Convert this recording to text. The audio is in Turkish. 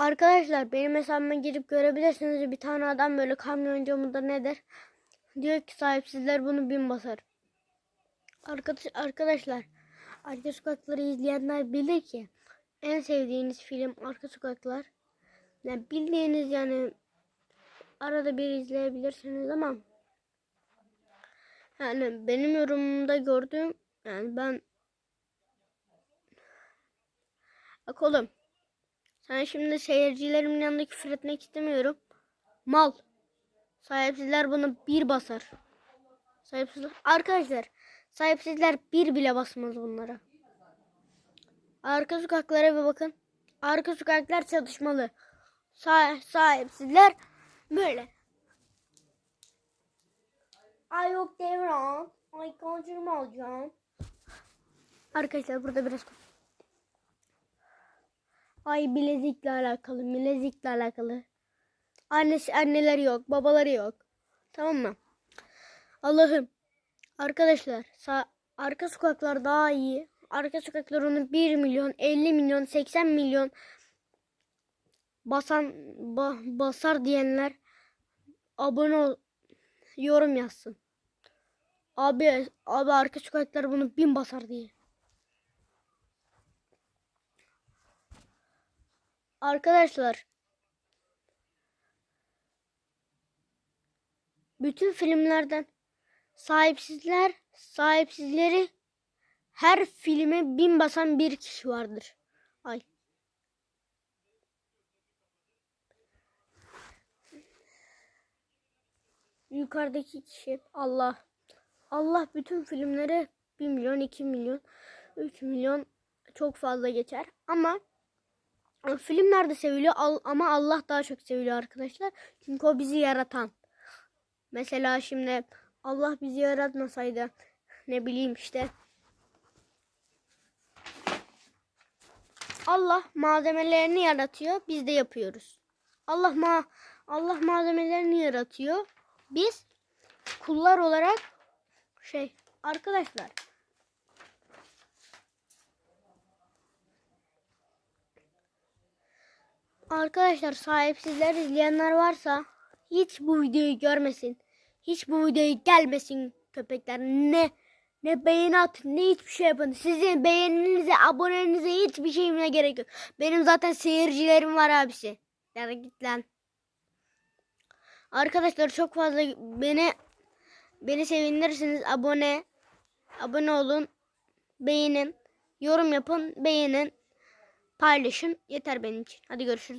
Arkadaşlar benim hesabıma girip görebilirsiniz. Bir tane adam böyle kamyoncu mudur nedir? Diyor ki sahipsizler bunu bin basar. Arkadaş, arkadaşlar Arka Sokakları izleyenler bilir ki en sevdiğiniz film Arka Sokaklar. Yani bildiğiniz yani arada bir izleyebilirsiniz ama yani benim yorumumda gördüğüm yani ben Bak oğlum sen şimdi seyircilerimin yanında küfür etmek istemiyorum. Mal. Sahipsizler bunu bir basar. Sahipsizler. Arkadaşlar sahipsizler bir bile basmaz bunlara. Arka sokaklara bir bakın. Arka sokaklar çatışmalı. Sa sahipsizler böyle. Ay yok Devran. Ay kancırma alacağım. Arkadaşlar burada biraz Ay bilezikle alakalı, bilezikle alakalı. Annesi, anneleri yok, babaları yok. Tamam mı? Allah'ım. Arkadaşlar, sağ, arka sokaklar daha iyi. Arka sokaklar onu 1 milyon, 50 milyon, 80 milyon basan ba- basar diyenler abone ol, yorum yazsın. Abi, abi arka sokaklar bunu bin basar diye. Arkadaşlar bütün filmlerden sahipsizler sahipsizleri her filme bin basan bir kişi vardır. Ay. Yukarıdaki kişi Allah. Allah bütün filmlere 1 milyon, 2 milyon, 3 milyon çok fazla geçer. Ama filmlerde seviliyor ama Allah daha çok seviliyor arkadaşlar. Çünkü o bizi yaratan. Mesela şimdi Allah bizi yaratmasaydı ne bileyim işte Allah malzemelerini yaratıyor, biz de yapıyoruz. Allah ma Allah malzemelerini yaratıyor. Biz kullar olarak şey arkadaşlar Arkadaşlar sahipsizler izleyenler varsa hiç bu videoyu görmesin. Hiç bu videoyu gelmesin köpekler. Ne ne beğeni atın ne hiçbir şey yapın. Sizin beğeninize abonenize hiçbir şeyime gerek yok. Benim zaten seyircilerim var abisi. Yani git lan. Arkadaşlar çok fazla beni beni sevindirirsiniz. Abone abone olun. Beğenin. Yorum yapın. Beğenin. Paylaşın. Yeter benim için. Hadi görüşürüz.